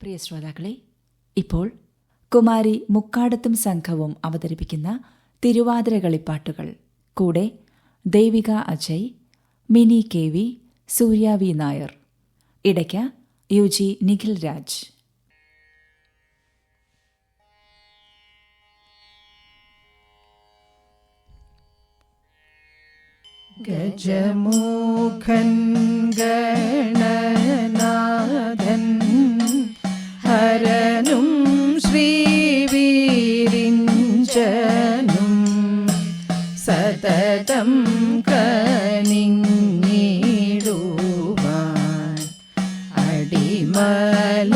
പ്രിയ ശ്രോതാക്കളെ ഇപ്പോൾ കുമാരി മുക്കാടത്തും സംഘവും അവതരിപ്പിക്കുന്ന തിരുവാതിര കളിപ്പാട്ടുകൾ കൂടെ Devika Ajay Mini K V Surya V Nair. ഇടയ്ക്ക യു ജി നിഖിൽ രാജ്. ഗജമോഖൻ ഗണനാഥൻ ഹരനും ശ്രീവീരിഞ്ചനും സതതം കനിങ്ങിടുവാൻ അടിമല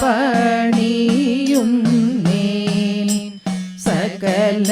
പണിയുന്നേൻ സകല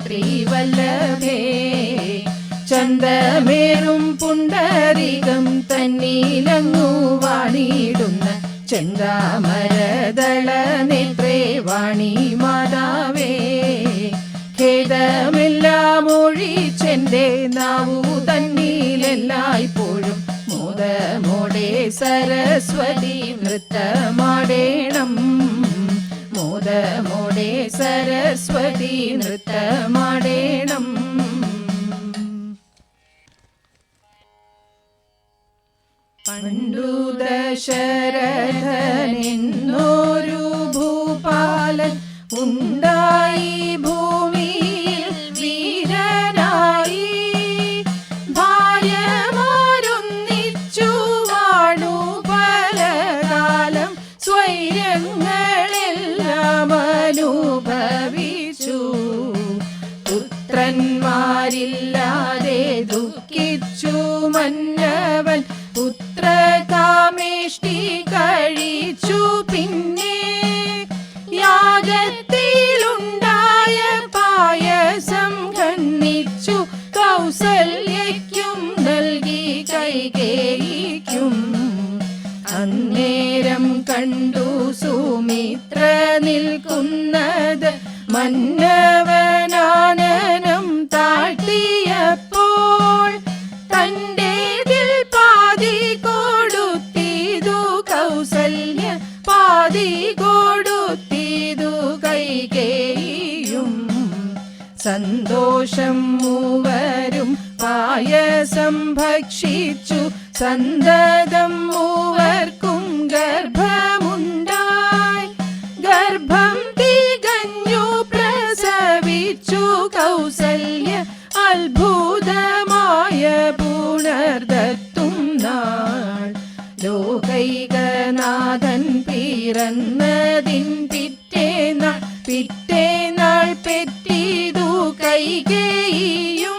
ധാത്രി വല്ലഭേ പുണ്ടരികം തന്നീലങ്ങു വാണിടുന്ന ചെന്താമരദള നേത്രേ വാണി മാതാവേ ഖേദമെല്ലാം ഒഴിച്ചെന്റെ നാവു തന്നീലെല്ലായ്പ്പോഴും മോദമോടെ സരസ്വതി നൃത്തമാടേണം മോദമോടെ സരസ്വതി നൃത്തമാടേണം. പണ്ടു ദശരഥനെന്നോരു ഭൂപാലൻ ഉണ്ടായി ഭൂമിയിൽ പുത്രകാമേഷ്ടി കഴിച്ചു പിന്നെ യാഗത്തിലുണ്ടായ പായസം കണ്ണിച്ചു കൗസല്യയ്ക്കും നൽകി കൈകേയിക്കും. അന്നേരം കണ്ടു സുമിത്ര നിൽക്കുന്നത് മന്നവനാനനം സന്തോഷം മൂവരും പായസം ഭക്ഷിച്ചു. സന്തതം മൂവർക്കും ഗർഭമുണ്ടായി. ഗർഭം തികഞ്ഞു പ്രസവിച്ചു. കൗസല്യ അത്ഭുതമായ പുണർദത്തും നാൾ. ലോകൈകനാഥൻ പിറന്നതിൻ പിറ്റേനാൾ പിറ്റേനാൾ കൈകേയും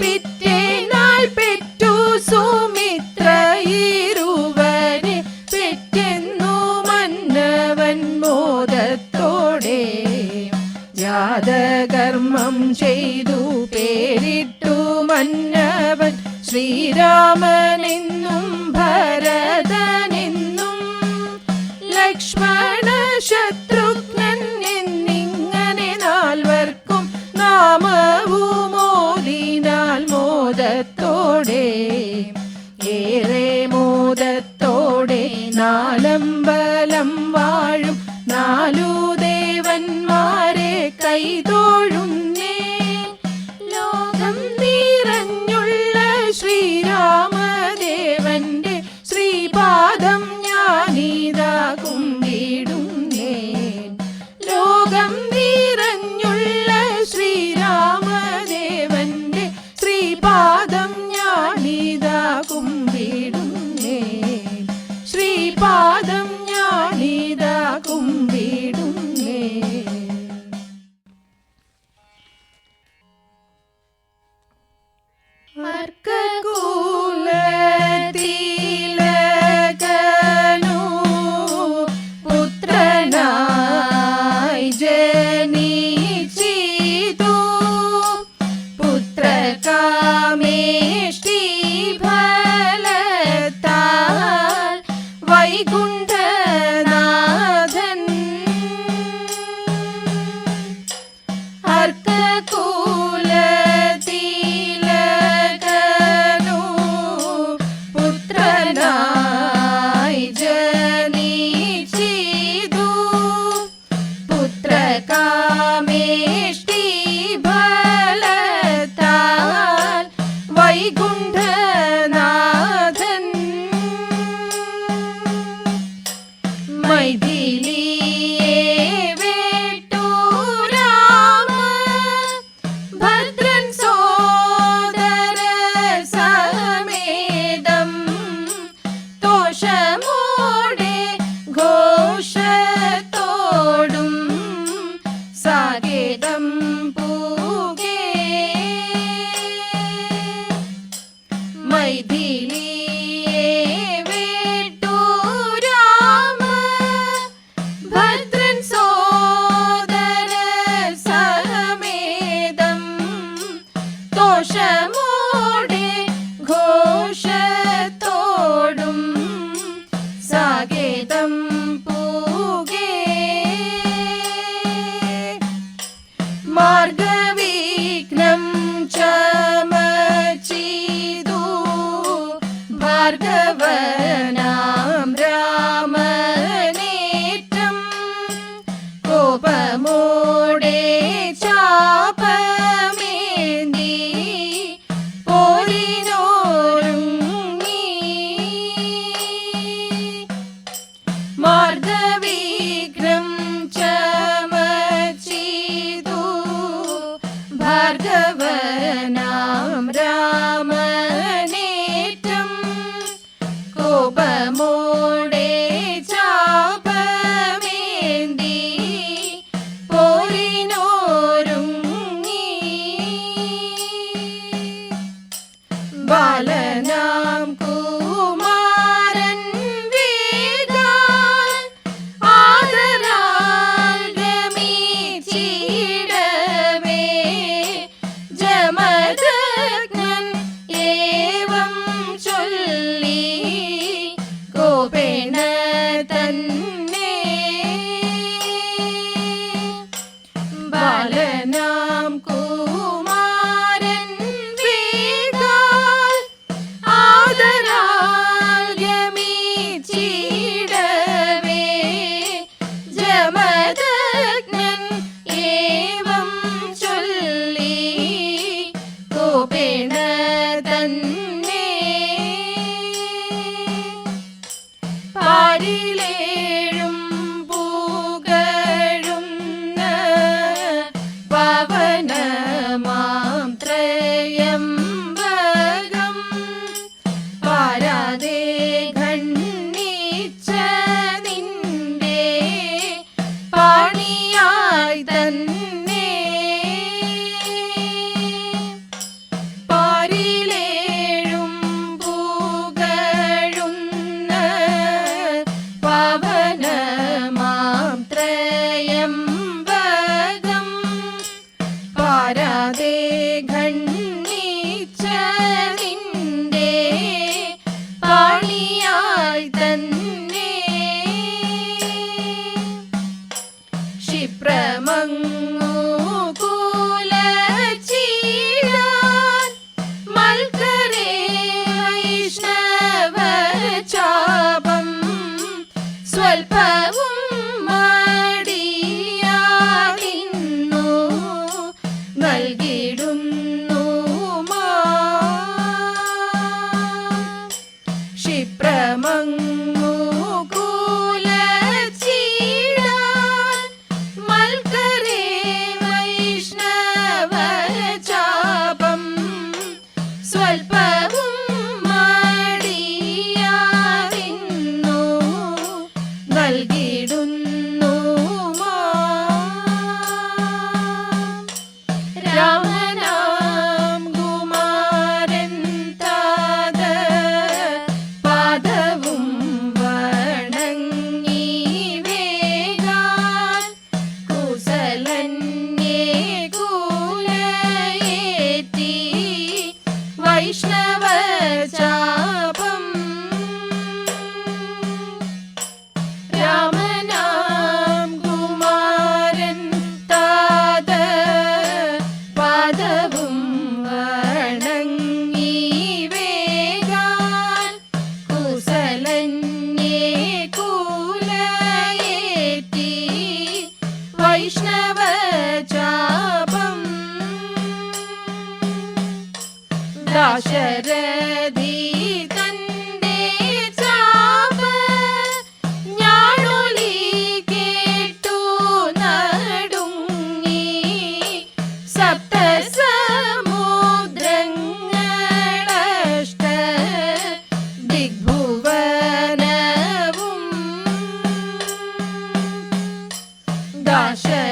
പിറ്റേനാൾ പെറ്റു സുമിത്ര പെറ്റെന്നു മന്നവൻ മോദത്തോടെ. ജാതകർമ്മം ചെയ്തു പേരിട്ടു മന്നവൻ ശ്രീരാമനെന്നും দিলি Hashem.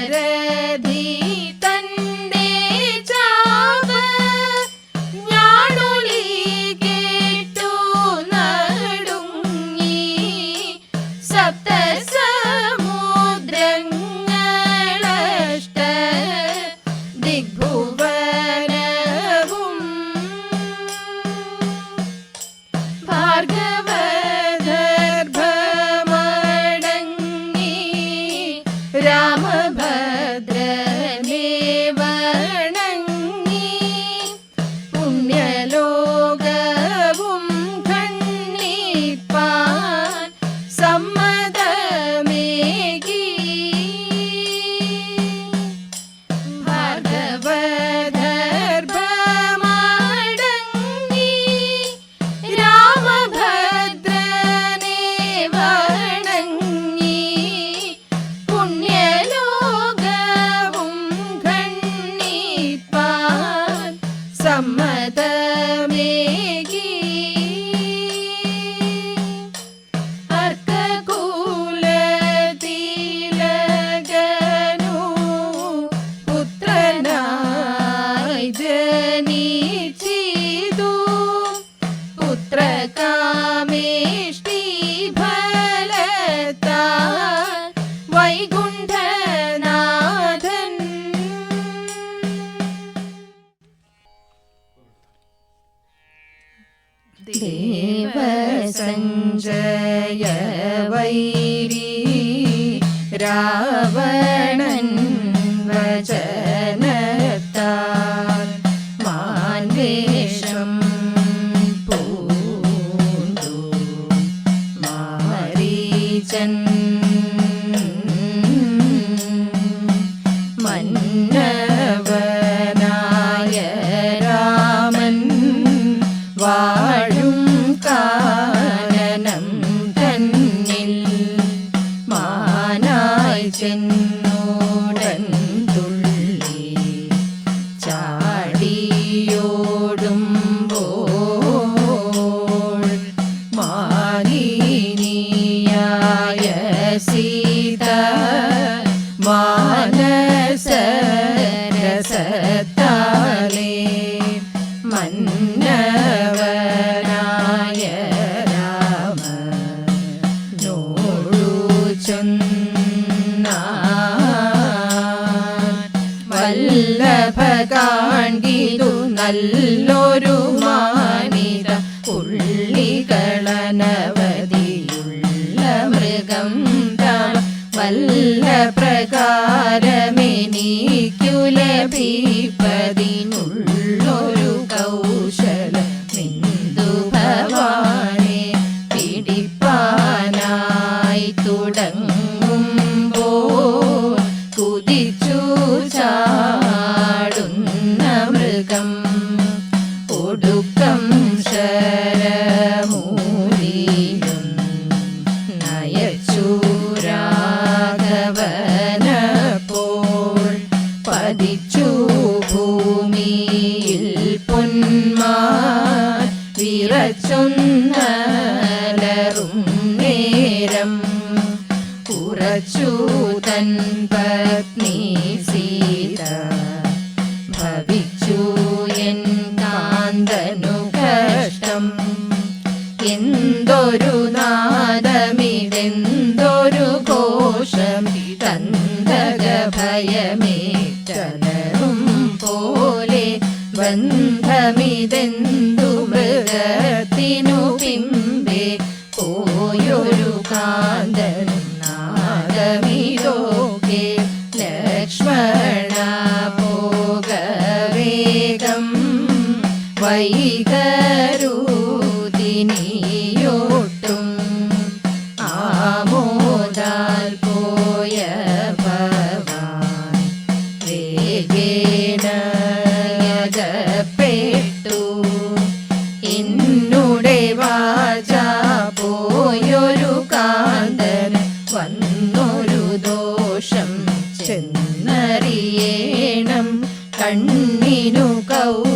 देवसञ्जय वैरी रा ധിപതിനുള്ളൊരു കൗശല നിന്ദു ഭവാനെ പിടിപ്പാനായി തുടങ്ങും. പ്രളയമേ പോലെ ബന്ധമിതെന്തു മൃഗത്തിനു പിമ്പെ പോയൊരു കാന്തനും ലക്ഷ്മണ പോകവേഗം വൈക Oh.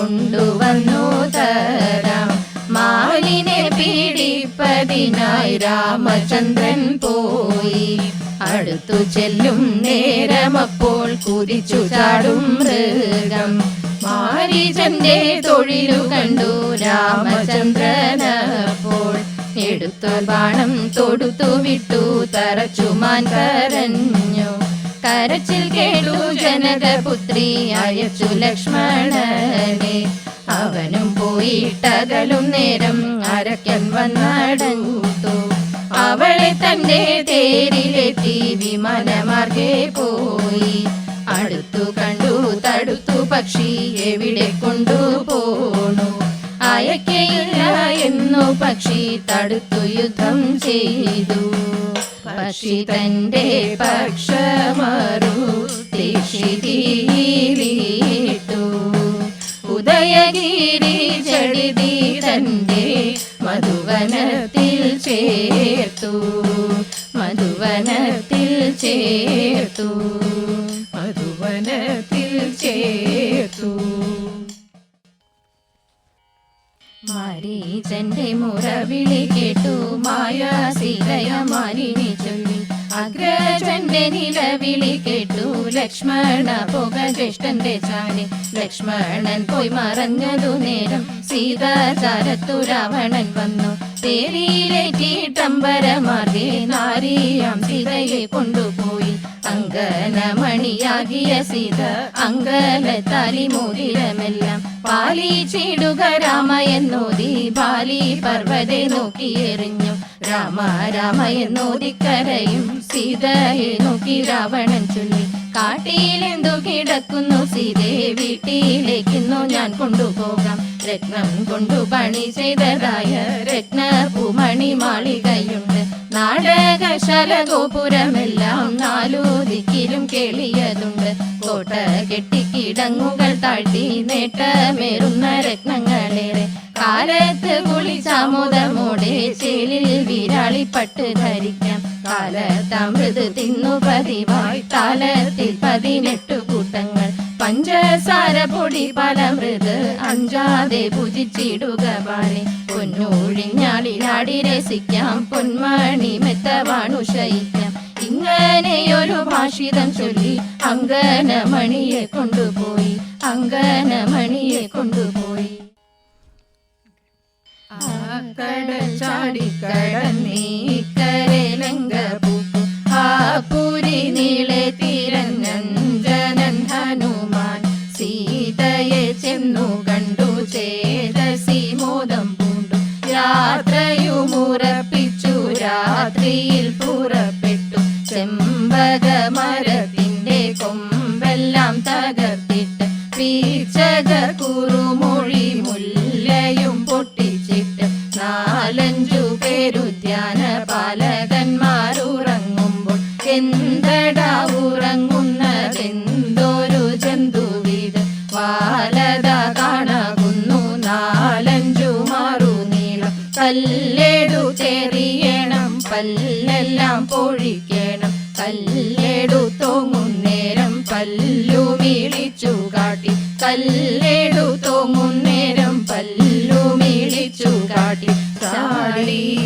കൊണ്ടുവന്നു തരാം. മാലിനെ പീഡിപ്പതിനായി രാമചന്ദ്രൻ പോയി. അടുത്തു ചെല്ലും നേരമപ്പോൾ കുതിച്ചു ചാടും മൃഗം. മാരീചന്റെ തൊഴിലു കണ്ടു രാമചന്ദ്രനപ്പോൾ എടുത്തു ബാണം തൊടുത്തു വിട്ടു തറച്ചുമാൻ കരഞ്ഞു. കരച്ചിൽ കേട്ടു ജനകപുത്രി അയച്ചു ലക്ഷ്മണനെ. അവനും പോയിട്ടകലും നേരം അരക്കൻ വന്നടങ്ങൂത്തു. അവളെ തന്റെ തേരിലെത്തി വിമാനമാർഗെ പോയി. അടുത്തു കണ്ടു തടുത്തു പക്ഷി എവിടെ കൊണ്ടുപോണു അയക്കയില്ല എന്നു പക്ഷി തടുത്തു യുദ്ധം ചെയ്തു. പക്ഷി തന്റെ പക്ഷമറു തീക്ഷിതീരിട്ടു ഉദയഗിരി ചടിതി തന്റെ മധുവനത്തിൽ ചേർത്തു. മധുവനത്തിൽ ചേർത്തു. മധുവനത്തിൽ ചേർത്തു. മാരീചന്റെ മുറവിളി കേട്ടു മായാ സീതയ മാലിനി ചൊല്ലി അഗ്രജന്റെ നിലവിളി കേട്ടു ലക്ഷ്മണ പോക ജ്യേഷ്ഠന്റെ ചാലി ലക്ഷ്മണൻ പോയി മറഞ്ഞതു നേരം സീത ചാരത്തു രാവണൻ വന്നു. തേരിയിലേറ്റിട്ടമ്പരമാർഗെ നാരിയാം സീതയെ കൊണ്ടുപോയി. അങ്കനമണിയാകിയ സീത അങ്കലത്താലി മോതിരമെല്ലാം പാലിച്ചിടുക രാമ എന്നോതി ബാലി പർവതെ നോക്കിയെറിഞ്ഞു രാമ രാമ സീതയെ നോക്കി രാവണൻ ചൊല്ലി. കാട്ടിയിലെന്തു കിടക്കുന്നു. സീതയെ വീട്ടിലേക്കുന്നു ഞാൻ കൊണ്ടുപോകാം. രത്നം കൊണ്ടു പണി ചെയ്തതായ രത്ന പൂമണി മാളികയുണ്ട്. നാടകശല ഗോപുരമെല്ലാം നാലു ദിക്കിലും കേളിയതുണ്ട്. കോട്ട കെട്ടി കിടങ്ങുകൾ താഴ്ത്തി നേട്ടമേറുന്ന രത്നങ്ങളേറെ. കാലത്ത് കുളിച്ചാമോദമോടെ ചേലിൽ വിരാളിപ്പട്ട് ധരിക്കാം. കാലത്തമൃത് തിന്നു പതിവായി. തലത്തിൽ പതിനെട്ടു കൂട്ടങ്ങൾ. പഞ്ചസാര പൊടി പല മൃത് അഞ്ചാതെ ഭുജിച്ചിടുക പാലെ പൊന്നൂഴിഞ്ഞാളിലാടി രസിക്കാം. പൊന്മണി മെത്തവാണു ശയിക്കാം. ഇങ്ങനെയൊരു ഭാഷിതം ചൊല്ലി അങ്കനമണിയെ കൊണ്ടുപോയി. അങ്കനമണിയെ കൊണ്ടുപോയി. കരലങ്ക പൂക്കു ആ പുരി ഹനുമാൻ. സീതയെ ചെന്നു കണ്ടു പൂണ്ടു. രാത്രിയിൽ കൊമ്പെല്ലാം തകർത്തിട്ട് പീച്ചക കുറുമൊഴി നാലഞ്ചു പേരു ധ്യാന പാലകന്മാരുറങ്ങുമ്പോൾ എന്തടാ ഉറങ്ങുന്നതെന്തൊരു ജന്തുവിത് വാലത കാണകുന്നു നാലഞ്ചു മാറു നീളം. കല്ലെടു തെറിയണം പല്ലെല്ലാം പൊഴിക്കണം. കല്ലെടു തോങ്ങുന്നേരം പല്ലു മീളിച്ചു കാട്ടി. കല്ലെടു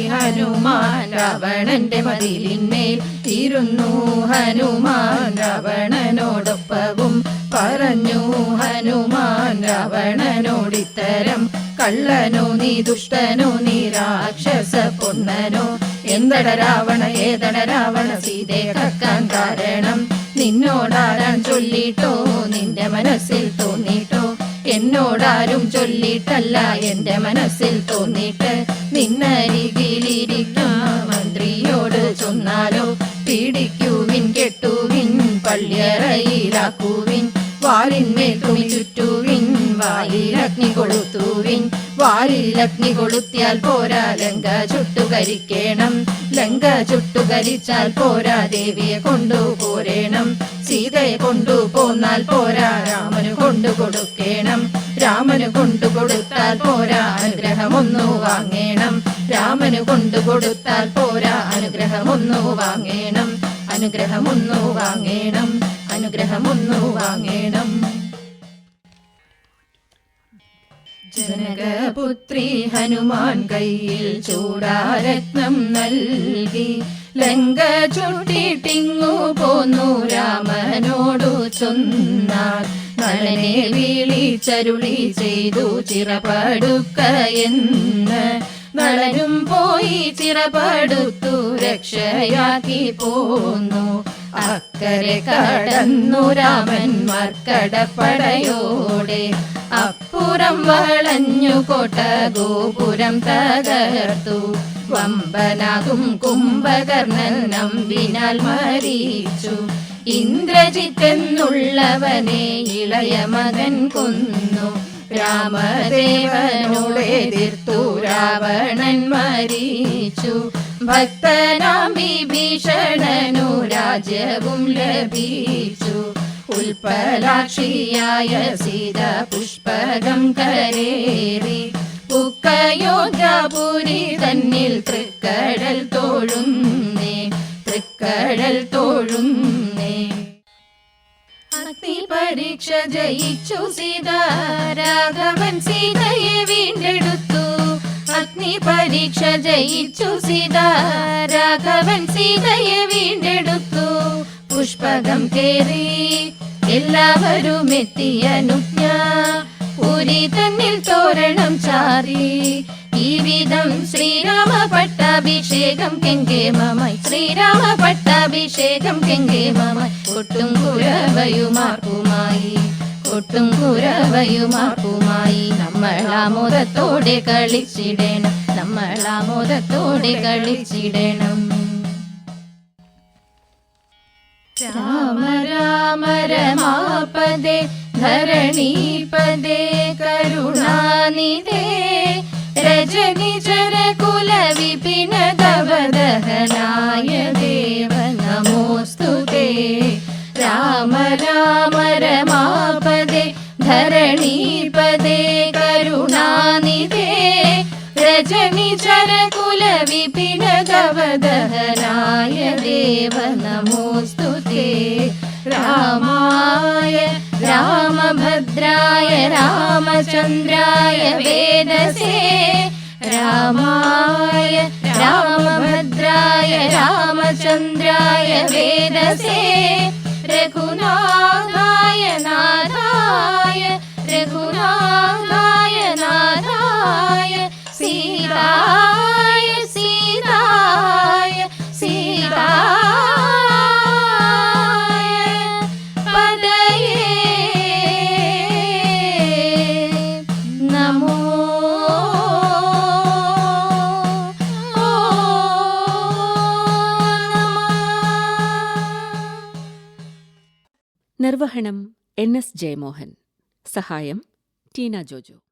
ഹനുമാൻ രാവണന്റെ മതിലിന്മേൽ ഇരുന്നു. ഹനുമാൻ രാവണനോടൊപ്പവും പറഞ്ഞു. ഹനുമാൻ രാവണനോടിത്തരം കള്ളനോ നീ ദുഷ്ടനോ നീ രാക്ഷസ പൊണ്ണനോ എന്തട രാവണ ഏതട രാവണ സീതയെ കക്കാൻ കാരണം? നിന്നോടാരാൻ ചൊല്ലിട്ടോ നിന്റെ മനസ്സിൽ തോന്നിട്ടോ എന്നോടാരും ചൊല്ലിട്ടല്ല എന്റെ മനസ്സിൽ തോന്നിട്ട് നിന്നരികിലിരിക്കുന്ന മന്ത്രിയോട് ചൊന്നാലോ പിടിക്കുവിൻ കെട്ടുവിൻ പള്ളിയറയിലാക്കുവിൻ വാലിന്മേൽ തുണി ചുറ്റുവിൻ വായിലഗ്നി കൊളുത്തുവിൻ വാലിൽ അഗ്നി കൊളുത്തിയാൽ പോരാ. ലങ്ക ചുട്ടുകരിക്കേണം ലങ്ക ചുട്ടുകരിച്ചാൽ പോരാ. ദേവിയെ കൊണ്ടു പോരേണം. സീതയെ കൊണ്ടു കൊണ്ടുപോന്നാൽ പോരാ. രാമനു കൊണ്ടു കൊടുക്കേണം. രാമനു കൊണ്ടു കൊടുത്താൽ പോരാ. അനുഗ്രഹമൊന്നു വാങ്ങേണം. രാമനു കൊണ്ടു കൊടുത്താൽ പോരാ. അനുഗ്രഹമൊന്നു വാങ്ങേണം. അനുഗ്രഹമൊന്നു വാങ്ങേണം. അനുഗ്രഹമൊന്നു വാങ്ങേണം. ജനകപുത്രി ഹനുമാൻ കയ്യിൽ ചൂടാരത്നം നൽകി. ലങ്ക ചുട്ടിട്ടിങ്ങു പോന്നു രാമനോടു ചൊന്നാൽ നളനെ വിളിച്ചരുളി ചെയ്തു ചിറപടുക്ക എന്ന്. നളനും പോയി ചിറപടുത്തു രക്ഷയാക്കി പോന്നു. അക്കരെ കടന്നു രാമൻ മർക്കടപ്പടയോടെ അപ്പുറം വളഞ്ഞു കോട്ട ഗോപുരം തകർത്തു. വമ്പനാകും കുംഭകർണൻ നമ്പിനാൽ മരിച്ചു. ഇന്ദ്രജിത്തെന്നുള്ളവനെ ഇളയ മകൻ കൊന്നു. രാമദേവനോടെതിർത്തു രാവണൻ മരിച്ചു. ഭക്തനാം വിഭീഷണനു രാജ്യവും ലഭിച്ചു. ഉൽപ്പലാക്ഷിയായ സീത പുഷ്പകം കരേറി പുക്കയോധ്യാപുരി തന്നിൽ തൃക്കടൽ തോഴുന്നേ തൃക്കടൽ തോഴുന്നേ. അഗ്നി പരീക്ഷ ജയിച്ചു സീത രാഘവൻ സീതയെ വീണ്ടെടുത്തു. അഗ്നി പരീക്ഷ ജയിച്ചു സീത രാഘവൻ സീതയെ വീണ്ടെടുത്തു. പുഷ്പകം കേറി എല്ലാവരും എത്തിയ അനുജ്ഞ പുരി തന്നിൽ തോരണം ഈ വിധം ശ്രീരാമ പട്ടാഭിഷേകം കെങ്കേമമായി ശ്രീരാമ പട്ടാഭിഷേകം കെങ്കേമമായി കൊട്ടും കുരവയുമാർക്കുമായി കൊട്ടും കുരവയുമാർക്കുമായി നമ്മളാമോദത്തോടെ കളിച്ചിടണം. നമ്മളാമോദത്തോടെ കളിച്ചിടണം. രാമ രാമ രമാപദേ ധരണീപദേ കരുണാനിധേ. രജനിചര കുല വിപിന ഗവദഹനായ ദേവ നമോസ്തു രാമ രാമ രമാപദേ ധരണീപദേ पिनगवधराय देव नमोऽस्तु ते। रामाय रामभद्राय रामचन्द्राय वेदसे। रामाय रामभद्राय रामचन्द्राय वेदसे। रघुनाथाय नाथाय रघुनाथाय नाथाय। सीता നിർവഹണം എൻ എസ് ജയമോഹൻ. സഹായം ടീന ജോജോ.